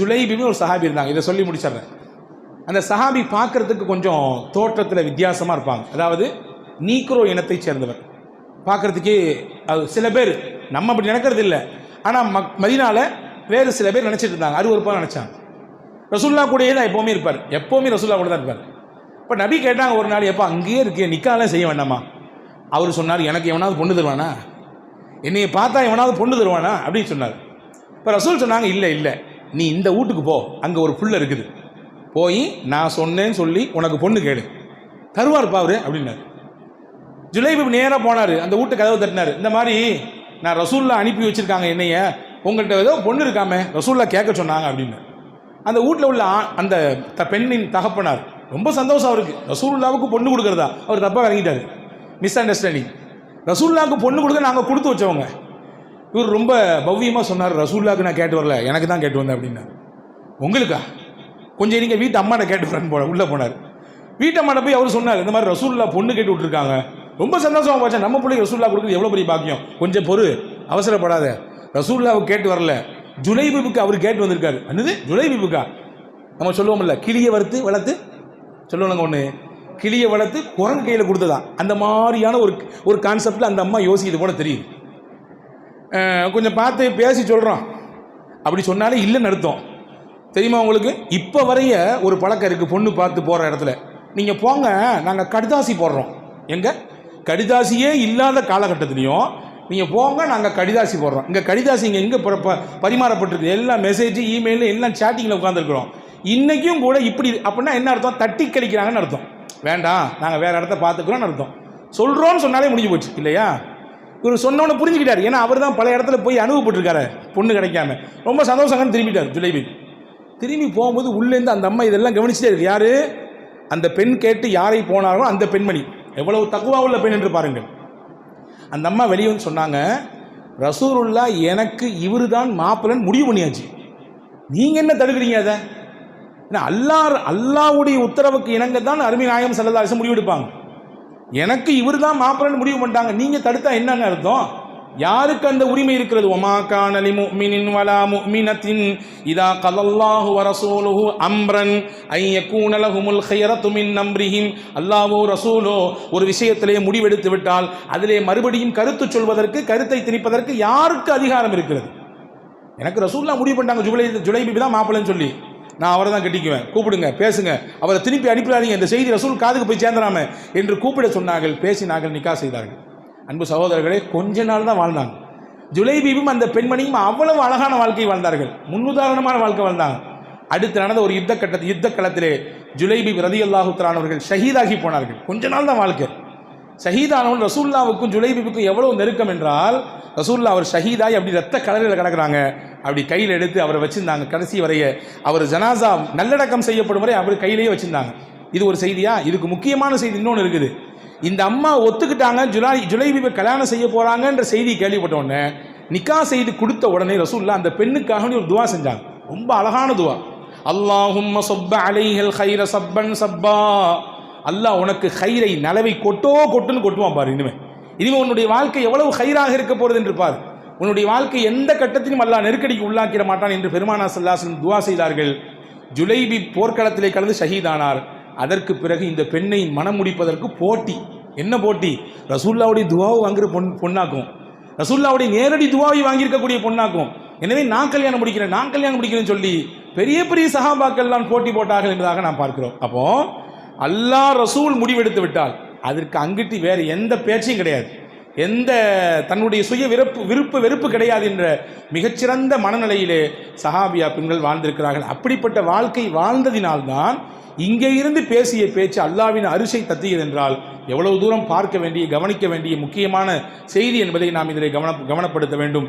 ஜுலைபின்னு ஒரு சஹாபி இருந்தாங்க. இதை சொல்லி முடிச்சிடுறேன். அந்த சஹாபி பார்க்கறதுக்கு கொஞ்சம் தோற்றத்தில் வித்தியாசமாக இருப்பாங்க. அதாவது நீக்ரோ இனத்தைச் சேர்ந்தவர். பார்க்கறதுக்கே அது சில பேர் நம்ம அப்படி நினைக்கிறது இல்லை. ஆனால் மக் மதினால வேறு சில பேர் நினச்சிட்டு இருந்தாங்க. அருவருப்பாக நினச்சாங்க. ரசுல்லா கூடயே தான் எப்போவுமே இருப்பார். எப்போவுமே ரசுல்லா கூட தான் இருப்பார். இப்போ நபி கேட்டாங்க ஒரு நாள் எப்போ அங்கேயே இருக்கே நிக்காலாம் செய்ய வேண்டாமா? அவர் சொன்னார் எனக்கு எவனாவது பொண்ணு தருவானா? என்னையை பார்த்தா எவனாவது பொண்ணு தருவானா? அப்படின்னு சொன்னார். இப்போ ரசூல் சொன்னாங்க இல்லை இல்லை. நீ இந்த வீட்டுக்கு போ. அங்கே ஒரு புள்ள இருக்குது. போய் நான் சொன்னேன்னு சொல்லி உனக்கு பொண்ணு கேளு. தருவார்ப்பா அவரு அப்படின்னாரு. ஜுலைபி நேராக போனார். அந்த வீட்டு கதவை தட்டினார். இந்த மாதிரி நான் ரசூல்லா அனுப்பி வச்சுருக்காங்க என்னைய. உங்கள்கிட்ட ஏதோ பொண்ணு இருக்காமே ரசூல்லா கேட்க சொன்னாங்க அப்படின்னு அந்த வீட்டில் உள்ள ஆ- அந்த த பெண்ணின் தகப்பனார் ரொம்ப சந்தோஷம் அவருக்கு. ரசூல்லாவுக்கு பொண்ணு கொடுக்குறதா. அவர் தப்பாக இறங்கிட்டார் மிஸ் அண்டர்ஸ்டாண்டிங் ரசூல்லாவுக்கு பொண்ணு கொடுக்க நாங்கள் கொடுத்து வச்சவங்க. இவர் ரொம்ப பவ்யமாக சொன்னார் ரசூல்லாவுக்கு நான் கேட்டு வரல எனக்கு தான் கேட்டு வந்தேன் அப்படின்னா உங்களுக்கா? கொஞ்சம் நீங்கள் வீட்டு அம்மாட்ட கேட்டு வரேன்னு போன உள்ளே போனார். வீட்டு அம்மாட்ட போய் அவர் சொன்னார் இந்த மாதிரி ரசூல்லா பொண்ணு கேட்டு விட்டுருக்காங்க. ரொம்ப சந்தோஷமாக போச்சா. நம்ம பிள்ளைக்கு ரசூல்லா கொடுக்குறது எவ்வளோ பெரிய பாக்கியம்? கொஞ்சம் பொறு அவசரப்படாத. ரசூல்லாவுக்கு கேட்டு வரல. ஜுலைபிபுக்கு அவர் கேட்டு வந்திருக்காரு. என்னது? ஜுலைபிபுக்கா நம்ம சொல்லுவோம்ல கிளியை வறுத்து வளர்த்து சொல்லுவாங்க ஒன்று கிளியை வளர்த்து குரங்கு கையில் கொடுத்ததான் அந்த மாதிரியான ஒரு ஒரு கான்செப்டில் அந்த அம்மா யோசிக்கிறது போல தெரியுது. கொஞ்சம் பார்த்து பேசி சொல்கிறோம் அப்படி சொன்னாலே இல்லைன்னு அர்த்தம். தெரியுமா உங்களுக்கு? இப்போ வரைய ஒரு பழக்கம் இருக்குது பொண்ணு பார்த்து போகிற இடத்துல. நீங்கள் போங்க நாங்கள் கடிதாசி போடுறோம். எங்கே? கடிதாசியே இல்லாத காலகட்டத்துலேயும் நீங்கள் போங்க நாங்கள் கடிதாசி போடுறோம். இங்கே கடிதாசி இங்கே எங்கே பரிமாறப்பட்டிருக்கு? எல்லா மெசேஜ் இமெயில் எல்லாம் சேட்டிங்கில் உட்காந்துருக்குறோம் இன்றைக்கும் கூட இப்படி அப்படின்னா என்ன அர்த்தம்? தட்டி கழிக்கிறாங்கன்னு அர்த்தம். வேண்டாம் நாங்கள் வேறு இடத்த பார்த்துக்குறோம்னு அர்த்தம். சொல்கிறோன்னு சொன்னாலே முடிஞ்சு போச்சு இல்லையா? இவர் சொன்னவனை புரிஞ்சுக்கிட்டார். ஏன்னா அவர் தான் பல இடத்துல போய் அனுபவப்பட்டிருக்காரு. பொண்ணு கிடைக்காம. ரொம்ப சந்தோஷங்கன்னு திரும்பிட்டார் ஜுலைபி திரும்பி போகும்போது உள்ளேருந்து அந்த அம்மா இதெல்லாம் கவனிச்சுட்டே இருக்கு. யாரு? அந்த பெண் கேட்டு யாரை போனாரோ அந்த பெண்மணி. எவ்வளவு தக்குவா உள்ள பெண் என்று பாருங்கள். அந்த அம்மா வெளியே வந்து சொன்னாங்க ரசூருல்லா எனக்கு இவரு தான் மாப்பிள்ளன்னு முடிவு பண்ணியாச்சு. நீங்கள் என்ன தடுக்கிறீங்க அதை? ஏன்னா அல்லாஹ் அல்லாவுடைய உத்தரவுக்கு இணங்க தான் அருமை நாயகம் செல்லதாசம் முடிவெடுப்பாங்க. எனக்கு இவர் தான் மாப்பிள்ளன்னு முடிவு பண்ணிட்டாங்க. நீங்கள் தடுத்தா என்னன்னு அர்த்தம்? யாருக்கு அந்த உரிமை இருக்கிறது? ஒமா காணலி முக்மினின் வலா முக்மினத்தின் இதா கலல்லாஹு வரசூலுஹு அம்ரன் ஐய கூணலகுமுல் ஹையரத்துமின் நம்ரிஹிம். அல்லாவோ ரசூலோ ஒரு விஷயத்திலே முடிவெடுத்து விட்டால் அதிலே மறுபடியும் கருத்து சொல்வதற்கு கருத்தை திணிப்பதற்கு யாருக்கு அதிகாரம் இருக்கிறது? எனக்கு ரசூல்லாம் முடிவு பண்ணிட்டாங்க. ஜுலை ஜுலைபிபி தான் மாப்பிள்ளைன்னு சொல்லி. நான் அவரை தான் கட்டிக்குவேன். கூப்பிடுங்க பேசுங்க. அவரை திருப்பி அனுப்பிடாதீங்க. இந்த செய்தி ரசூல் காதுக்கு போய் சேர்ந்துடாம என்று கூப்பிட சொன்னார்கள். பேசினார்கள் நிக்கா செய்தார்கள். அன்பு சகோதரர்களே கொஞ்ச நாள் தான் வாழ்ந்தாங்க. ஜுலைபீபும் அந்த பெண்மணியும் அவ்வளவு அழகான வாழ்க்கை வாழ்ந்தார்கள். முன்னுதாரணமான வாழ்க்கை வாழ்ந்தாங்க. அடுத்து நடந்த ஒரு யுத்த கட்ட யுத்த களத்திலே ஜுலைபீப் ரதி அல்லாஹுத்தரானவர்கள் ஷஹீதாகி போனார்கள். கொஞ்ச நாள் தான் வாழ்க்கை. ஷஹீதானவன் ரசூல்லாவுக்கும் ஜுலைபிபுக்கும் எவ்வளவு நெருக்கம் என்றால் ரசூல்லா அவர் ஷஹீதாய் அப்படி ரத்த கலரில் கிடக்கிறாங்க. அப்படி கையில் எடுத்து அவரை வச்சுருந்தாங்க. கடைசி வரைய அவர் ஜனாசா நல்லடக்கம் செய்யப்படும் வரை அவர் கையிலேயே வச்சிருந்தாங்க. இது ஒரு செய்தியா? இதுக்கு முக்கியமான செய்தி இன்னொன்று இருக்குது. இந்த அம்மா ஒத்துக்கிட்டாங்க ஜுலை ஜுலைபிபை கல்யாணம் செய்ய போகிறாங்கன்ற செய்தி கேள்விப்பட்ட உடனே நிக்கா செய்து கொடுத்த உடனே ரசூல்லா அந்த பெண்ணுக்காக ஒரு துவா செஞ்சாங்க. ரொம்ப அழகான துவா. அல்லாஹும் சொப்ப அலைஹல் ஹைர சப்பன் சப்பா. அல்லாஹ் உனக்கு ஹைரை நலவை கொட்டோ கொட்டுன்னு கொட்டுவான் பாரு இனிமே. இனிமே உன்னுடைய வாழ்க்கை எவ்வளவு ஹைராக இருக்க போறது என்று உன்னுடைய வாழ்க்கை எந்த கட்டத்திலும் அல்லாஹ் நெருக்கடிக்கு உள்ளாக்கிட மாட்டான் என்று பெருமானா சல்லாசன் துவா செய்தார்கள். ஜுலைபி போர்க்களத்திலே கலந்து ஷஹீதானார். அதற்கு பிறகு இந்த பெண்ணை மனம் முடிப்பதற்கு போட்டி. என்ன போட்டி? ரசூல்லாவுடைய துவாவை வாங்குற பொன் பொண்ணாக்கும். ரசூல்லாவுடைய நேரடி துவாவை வாங்கியிருக்கக்கூடிய பொண்ணாக்கும். எனவே நான் கல்யாணம் முடிக்கிறேன் நான் கல்யாணம் முடிக்கிறேன்னு சொல்லி பெரிய பெரிய சகாபாக்கள்லாம் போட்டி போட்டார்கள் என்பதாக நாம் பார்க்கிறோம். அப்போ அல்லாஹ் ரசூல் முடிவெடுத்து விட்டால் அதற்கு அங்கிட்டு வேறு எந்த பேச்சையும் கிடையாது. எந்த தன்னுடைய சுய விருப்பு விருப்பு வெறுப்பு கிடையாது என்ற மிகச்சிறந்த மனநிலையிலே சஹாபியா பெண்கள் வாழ்ந்திருக்கிறார்கள். அப்படிப்பட்ட வாழ்க்கை வாழ்ந்ததினால்தான் இங்கே இருந்து பேசிய பேச்சு அல்லாவின் அரிசை தத்தியது என்றால் எவ்வளவு தூரம் பார்க்க வேண்டிய கவனிக்க வேண்டிய முக்கியமான செய்தி என்பதை நாம் இதில் கவன கவனப்படுத்த வேண்டும்.